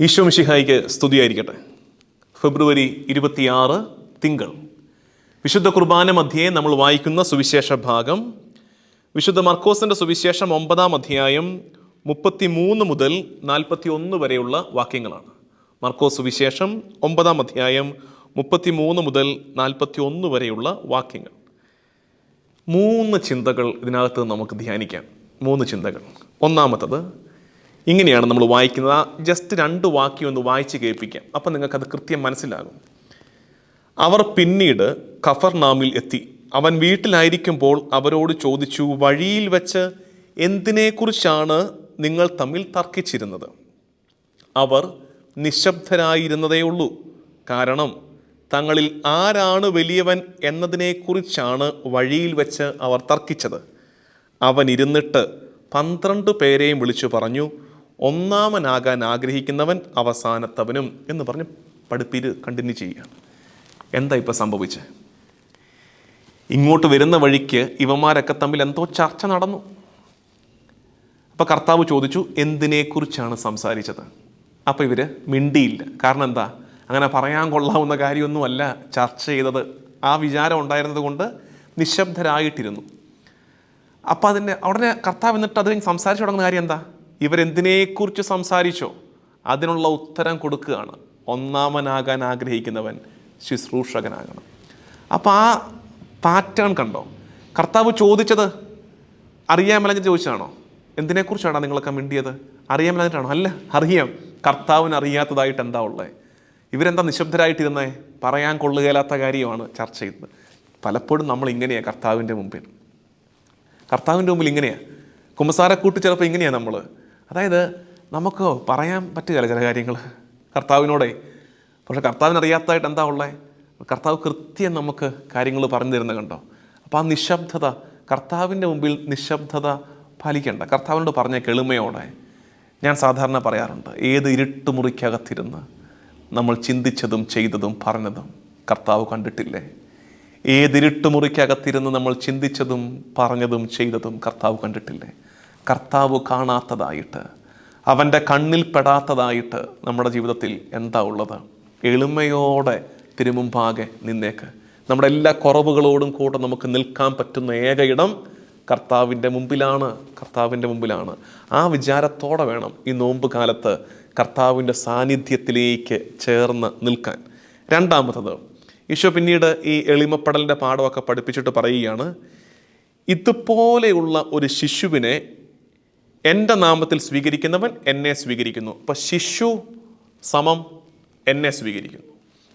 ഈശോ മിഷിഹായിക്ക് സ്തുതിയായിരിക്കട്ടെ. ഫെബ്രുവരി ഇരുപത്തിയാറ് തിങ്കൾ. വിശുദ്ധ കുർബാന മധ്യേ നമ്മൾ വായിക്കുന്ന സുവിശേഷ ഭാഗം. വിശുദ്ധ മർക്കോസിന്റെ സുവിശേഷം ഒമ്പതാം അധ്യായം മുപ്പത്തി മൂന്ന് മുതൽ നാൽപ്പത്തി ഒന്ന് വരെയുള്ള വാക്യങ്ങളാണ്. മർക്കോസ് സുവിശേഷം ഒമ്പതാം അധ്യായം മുപ്പത്തി മൂന്ന് മുതൽ നാൽപ്പത്തി ഒന്ന് വരെയുള്ള വാക്യങ്ങൾ. മൂന്ന് ചിന്തകൾ ഇതിനകത്ത് നമുക്ക് ധ്യാനിക്കാം. മൂന്ന് ചിന്തകൾ. ഒന്നാമത്തത് ഇങ്ങനെയാണ് നമ്മൾ വായിക്കുന്നത്. ആ ജസ്റ്റ് രണ്ട് വാക്യം ഒന്ന് വായിച്ച് കേൾപ്പിക്കാം. അപ്പം നിങ്ങൾക്കത് കൃത്യം മനസ്സിലാകും. അവർ പിന്നീട് ഖഫർനാമിൽ എത്തി. അവൻ വീട്ടിലായിരിക്കുമ്പോൾ അവരോട് ചോദിച്ചു വഴിയിൽ വെച്ച് എന്തിനെക്കുറിച്ചാണ് നിങ്ങൾ തമ്മിൽ തർക്കിച്ചിരുന്നത്? അവർ നിശബ്ദരായിരുന്നതേ ഉള്ളൂ. കാരണം തങ്ങളിൽ ആരാണ് വലിയവൻ എന്നതിനെക്കുറിച്ചാണ് വഴിയിൽ വെച്ച് അവർ തർക്കിച്ചത്. അവൻ ഇരുന്നിട്ട് പന്ത്രണ്ട് പേരെയും വിളിച്ചു പറഞ്ഞു ഒന്നാമനാകാൻ ആഗ്രഹിക്കുന്നവൻ അവസാനത്തവനും എന്ന് പറഞ്ഞ് പഠിപ്പീര് കണ്ടിന്യൂ ചെയ്യുകയാണ്. എന്താ ഇപ്പം സംഭവിച്ചത് ഇങ്ങോട്ട് വരുന്ന വഴിക്ക് ഇവന്മാരൊക്കെ തമ്മിൽ എന്തോ ചർച്ച നടന്നു. അപ്പോൾ കർത്താവ് ചോദിച്ചു എന്തിനെക്കുറിച്ചാണ് സംസാരിച്ചത്? അപ്പോൾ ഇവർ മിണ്ടിയില്ല. കാരണം എന്താ? അങ്ങനെ പറയാൻ കൊള്ളാവുന്ന കാര്യമൊന്നുമല്ല ചർച്ച ചെയ്തത്. ആ വിചാരം ഉണ്ടായിരുന്നത് കൊണ്ട് നിശബ്ദരായിട്ടിരുന്നു. അപ്പോൾ അതിന്റെ ഉടനെ കർത്താവ് എന്നിട്ട് അത് സംസാരിച്ചു തുടങ്ങുന്ന കാര്യം എന്താ? ഇവരെന്തിനെക്കുറിച്ച് സംസാരിച്ചോ? അതിനുള്ള ഉത്തരം കൊടുക്കുകയാണ്. ഒന്നാമനാകാൻ ആഗ്രഹിക്കുന്നവൻ ശുശ്രൂഷകനാകണം. അപ്പോൾ ആ പാറ്റേൺ കണ്ടോ? കർത്താവ് ചോദിച്ചത് അറിയാമല്ലെങ്കിൽ ചോദിച്ചതാണോ? എന്തിനെക്കുറിച്ചാണ് നിങ്ങളൊക്കെ മിണ്ടിയത്? അറിയാമല്ലാഞ്ഞിട്ടാണോ അല്ല അറിയാം. കർത്താവിന് അറിയാത്തതായിട്ട് എന്താ ഉള്ളത് ഇവരെന്താ നിശബ്ദരായിട്ടിരുന്നേ? പറയാൻ കൊള്ളുകയില്ലാത്ത കാര്യമാണ് ചർച്ച ചെയ്യുന്നത്. പലപ്പോഴും നമ്മൾ ഇങ്ങനെയാണ് കർത്താവിന്റെ മുമ്പിൽ. കർത്താവിന്റെ മുമ്പിൽ ഇങ്ങനെയാണ് കുമ്പസാരക്കൂട്ട് ചിലപ്പോൾ ഇങ്ങനെയാണ് നമ്മൾ അതായത് നമുക്ക് പറയാൻ പറ്റുകയില്ല ചില കാര്യങ്ങൾ കർത്താവിനോടെ. പക്ഷേ കർത്താവിനറിയാത്തതായിട്ട് എന്താ ഉള്ളത് കർത്താവ് കൃത്യം നമുക്ക് കാര്യങ്ങൾ പറഞ്ഞു തരുന്ന കണ്ടോ? അപ്പോൾ ആ നിശബ്ദത കർത്താവിന്റെ മുമ്പിൽ നിശബ്ദത പാലിക്കേണ്ട. കർത്താവിനോട് പറഞ്ഞ കെളിമയോടെ ഞാൻ സാധാരണ പറയാറുണ്ട് ഏത് ഇരുട്ട് മുറിക്കകത്തിരുന്ന് നമ്മൾ ചിന്തിച്ചതും ചെയ്തതും പറഞ്ഞതും കർത്താവ് കണ്ടിട്ടില്ലേ? ഏതിരുട്ട് മുറിക്കകത്തിരുന്ന് നമ്മൾ ചിന്തിച്ചതും പറഞ്ഞതും ചെയ്തതും കർത്താവ് കണ്ടിട്ടില്ലേ? കർത്താവ് കാണാത്തതായിട്ട് അവന്റെ കണ്ണിൽ പെടാത്തതായിട്ട് നമ്മുടെ ജീവിതത്തിൽ എന്താ ഉള്ളത്? എളിമയോടെ തിരുമുമ്പാകെ നിന്നേക്ക്. നമ്മുടെ എല്ലാ കുറവുകളോടും കൂടെ നമുക്ക് നിൽക്കാൻ പറ്റുന്ന ഏക ഇടം കർത്താവിന്റെ മുമ്പിലാണ് കർത്താവിന്റെ മുമ്പിലാണ്. ആ വിചാരത്തോടെ വേണം ഈ നോമ്പ് കാലത്ത് കർത്താവിന്റെ സാന്നിധ്യത്തിലേക്ക് ചേർന്ന് നിൽക്കാൻ. രണ്ടാമത്തത് ഈശോ പിന്നീട് ഈ എളിമപ്പെടലിന്റെ പാഠമൊക്കെ പഠിപ്പിച്ചിട്ട് പറയുകയാണ് ഇതുപോലെയുള്ള ഒരു ശിശുവിനെ എന്റെ നാമത്തിൽ സ്വീകരിക്കുന്നവൻ എന്നെ സ്വീകരിക്കുന്നു. അപ്പം ശിശു സമം എന്നെ സ്വീകരിക്കുന്നു.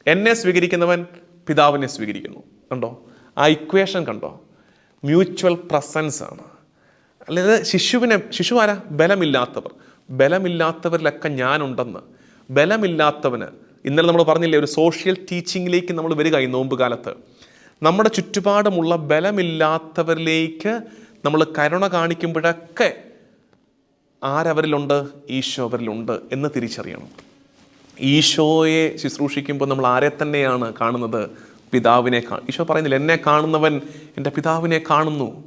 എന്നെ സ്വീകരിക്കുന്നവൻ പിതാവിനെ സ്വീകരിക്കുന്നു. കണ്ടോ? ആ ഇക്വേഷൻ കണ്ടോ? മ്യൂച്വൽ പ്രസൻസ് ആണ്. അല്ലാതെ ശിശുവിനെ ശിശു ആരാ? ബലമില്ലാത്തവർ. ബലമില്ലാത്തവരിലൊക്കെ ഞാനുണ്ടെന്ന്. ബലമില്ലാത്തവന് ഇന്നലെ നമ്മൾ പറഞ്ഞില്ലേ ഒരു സോഷ്യൽ ടീച്ചിങ്ങിലേക്ക് നമ്മൾ വരിക ഈ നോമ്പ് കാലത്ത്. നമ്മുടെ ചുറ്റുപാടുമുള്ള ബലമില്ലാത്തവരിലേക്ക് നമ്മൾ കരുണ കാണിക്കുമ്പോഴൊക്കെ ആരവരിലുണ്ട്? ഈശോ അവരിലുണ്ട് എന്ന് തിരിച്ചറിയണം. ഈശോയെ ശുശ്രൂഷിക്കുമ്പോൾ നമ്മൾ ആരെ തന്നെയാണ് കാണുന്നത്? പിതാവിനെ കാ ഈശോ പറയുന്നില്ല എന്നെ കാണുന്നവൻ എന്റെ പിതാവിനെ കാണുന്നു.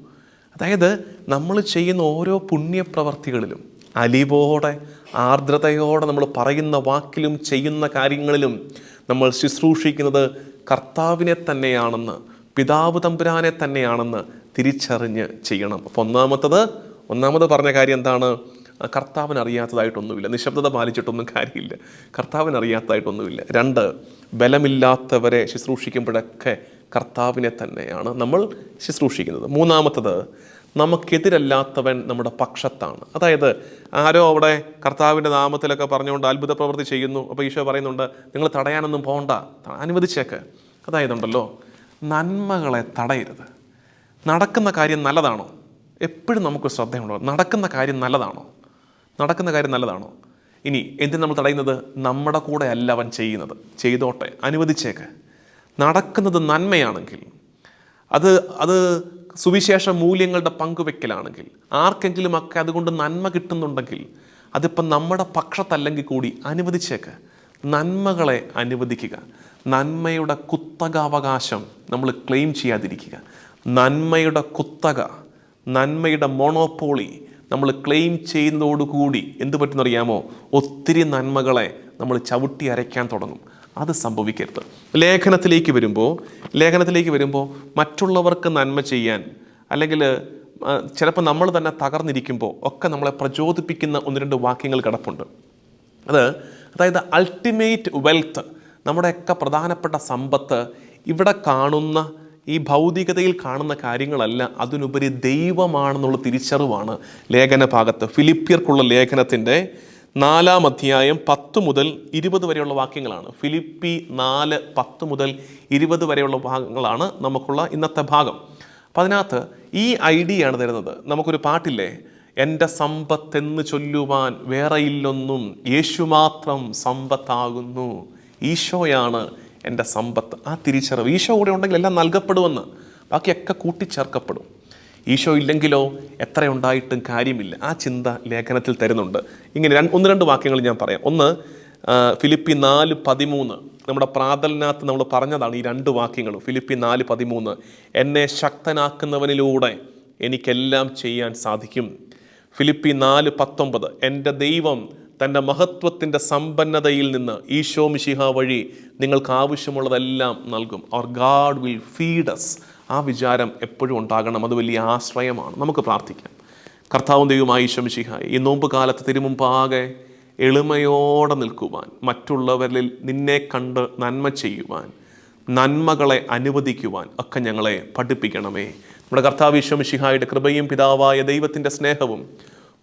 അതായത് നമ്മൾ ചെയ്യുന്ന ഓരോ പുണ്യപ്രവർത്തികളിലും അലിവോടെ ആർദ്രതയോടെ നമ്മൾ പറയുന്ന വാക്കിലും ചെയ്യുന്ന കാര്യങ്ങളിലും നമ്മൾ ശുശ്രൂഷിക്കുന്നത് കർത്താവിനെ തന്നെയാണെന്ന് പിതാവ് തമ്പുരാനെ തന്നെയാണെന്ന് തിരിച്ചറിഞ്ഞ് ചെയ്യണം. അപ്പോൾ ഒന്നാമത്തത് ഒന്നാമത് പറഞ്ഞ കാര്യം എന്താണ്? കർത്താവിന് അറിയാത്തതായിട്ടൊന്നുമില്ല നിശബ്ദത പാലിച്ചിട്ടൊന്നും കാര്യമില്ല. കർത്താവിന് അറിയാത്തതായിട്ടൊന്നുമില്ല രണ്ട് ബലമില്ലാത്തവരെ ശുശ്രൂഷിക്കുമ്പോഴൊക്കെ കർത്താവിനെ തന്നെയാണ് നമ്മൾ ശുശ്രൂഷിക്കുന്നത്. മൂന്നാമത്തത് നമുക്കെതിരല്ലാത്തവൻ നമ്മുടെ പക്ഷത്താണ്. അതായത് ആരോ അവിടെ കർത്താവിന്റെ നാമത്തിലൊക്കെ പറഞ്ഞുകൊണ്ട് അത്ഭുത പ്രവൃത്തി ചെയ്യുന്നു. അപ്പോൾ ഈശോ പറയുന്നുണ്ട് നിങ്ങൾ തടയാനൊന്നും പോകണ്ട അനുവദിച്ചേക്ക്. അതായതുണ്ടല്ലോ നന്മകളെ തടയരുത്. നടക്കുന്ന കാര്യം നല്ലതാണോ? എപ്പോഴും നമുക്ക് ശ്രദ്ധയുണ്ടോ? നടക്കുന്ന കാര്യം നല്ലതാണോ? നടക്കുന്ന കാര്യം നല്ലതാണോ? ഇനി എന്തിന് നമ്മൾ തടയുന്നത്? നമ്മുടെ കൂടെ അല്ല അവൻ ചെയ്യുന്നത്. ചെയ്തോട്ടെ അനുവദിച്ചേക്ക്. നടക്കുന്നത് നന്മയാണെങ്കിൽ അത് അത് സുവിശേഷ മൂല്യങ്ങളുടെ പങ്കുവെക്കലാണെങ്കിൽ ആർക്കെങ്കിലും ഒക്കെ അതുകൊണ്ട് നന്മ കിട്ടുന്നുണ്ടെങ്കിൽ അതിപ്പം നമ്മുടെ പക്ഷത്തല്ലെങ്കിൽ കൂടി അനുവദിച്ചേക്ക്. നന്മകളെ അനുവദിക്കുക. നന്മയുടെ കുത്തകാവകാശം നമ്മൾ ക്ലെയിം ചെയ്യാതിരിക്കുക. നന്മയുടെ കുത്തക നന്മയുടെ മോണോപോളി നമ്മൾ ക്ലെയിം ചെയ്യുന്നതോടുകൂടി എന്ത് പറ്റുന്നറിയാമോ? ഒത്തിരി നന്മകളെ നമ്മൾ ചവിട്ടി അരയ്ക്കാൻ തുടങ്ങും. അത് സംഭവിക്കരുത്. ലേഖനത്തിലേക്ക് വരുമ്പോൾ ലേഖനത്തിലേക്ക് വരുമ്പോൾ മറ്റുള്ളവർക്ക് നന്മ ചെയ്യാൻ അല്ലെങ്കിൽ ചിലപ്പോൾ നമ്മൾ തന്നെ തകർന്നിരിക്കുമ്പോൾ ഒക്കെ നമ്മളെ പ്രചോദിപ്പിക്കുന്ന ഒന്ന് രണ്ട് വാക്യങ്ങൾ കിടപ്പുണ്ട്. അത് അതായത് അൾട്ടിമേറ്റ് വെൽത്ത് നമ്മുടെയൊക്കെ പ്രധാനപ്പെട്ട സമ്പത്ത് ഇവിടെ കാണുന്ന ഈ ഭൗതികതയിൽ കാണുന്ന കാര്യങ്ങളല്ല അതിനുപരി ദൈവമാണെന്നുള്ള തിരിച്ചറിവാണ് ലേഖന ഭാഗത്ത് ഫിലിപ്പിയർക്കുള്ള ലേഖനത്തിന്റെ നാലാം അധ്യായം പത്ത് മുതൽ ഇരുപത് വരെയുള്ള വാക്യങ്ങളാണ്. ഫിലിപ്പി നാല് പത്ത് മുതൽ ഇരുപത് വരെയുള്ള ഭാഗങ്ങളാണ് നമുക്കുള്ള ഇന്നത്തെ ഭാഗം. അപ്പം അതിനകത്ത് ഈ ഐഡിയ ആണ് തരുന്നത്. നമുക്കൊരു പാട്ടില്ലേ? എന്റെ സമ്പത്തെന്ന് ചൊല്ലുവാൻ വേറെയില്ലൊന്നും യേശു മാത്രം സമ്പത്താകുന്നു. ഈശോയാണ് എന്റെ സമ്പത്ത് ആ തിരിച്ചറിവ്. ഈശോ കൂടെ ഉണ്ടെങ്കിൽ എല്ലാം നൽകപ്പെടുമെന്ന്. ബാക്കിയൊക്കെ കൂട്ടിച്ചേർക്കപ്പെടും. ഈശോ ഇല്ലെങ്കിലോ എത്ര ഉണ്ടായിട്ടും കാര്യമില്ല. ആ ചിന്ത ലേഖനത്തിൽ തരുന്നുണ്ട്. ഇങ്ങനെ ഒന്ന് രണ്ട് വാക്യങ്ങൾ ഞാൻ പറയാം. ഒന്ന് ഫിലിപ്പി നാല് പതിമൂന്ന്. നമ്മുടെ പ്രാതലിനകത്ത് നമ്മൾ പറഞ്ഞതാണ് ഈ രണ്ട് വാക്യങ്ങളും. ഫിലിപ്പി നാല് പതിമൂന്ന്. എന്നെ ശക്തനാക്കുന്നവനിലൂടെ എനിക്കെല്ലാം ചെയ്യാൻ സാധിക്കും. ഫിലിപ്പി നാല് പത്തൊമ്പത്. എന്റെ ദൈവം തന്റെ മഹത്വത്തിന്റെ സമ്പന്നതയിൽ നിന്ന് ഈശോ മിശിഹ വഴി നിങ്ങൾക്ക് ആവശ്യമുള്ളതെല്ലാം നൽകും അവർ ഗാഡ് വിൽ ഫീഡസ് ആ വിചാരം എപ്പോഴും ഉണ്ടാകണം. അത് വലിയ ആശ്രയമാണ്. നമുക്ക് പ്രാർത്ഥിക്കാം. കർത്താവും ദൈവമായി ഈശോ മിശിഹ ഈ നോമ്പ് കാലത്ത് തിരുമുമ്പാകെ എളിമയോടെ നിൽക്കുവാൻ മറ്റുള്ളവരിൽ നിന്നെ കണ്ട് നന്മ ചെയ്യുവാൻ നന്മകളെ അനുവദിക്കുവാൻ ഒക്കെ ഞങ്ങളെ പഠിപ്പിക്കണമേ. നമ്മുടെ കർത്താവ് ഈശ്വമിഷിഹായുടെ കൃപയും പിതാവായ ദൈവത്തിന്റെ സ്നേഹവും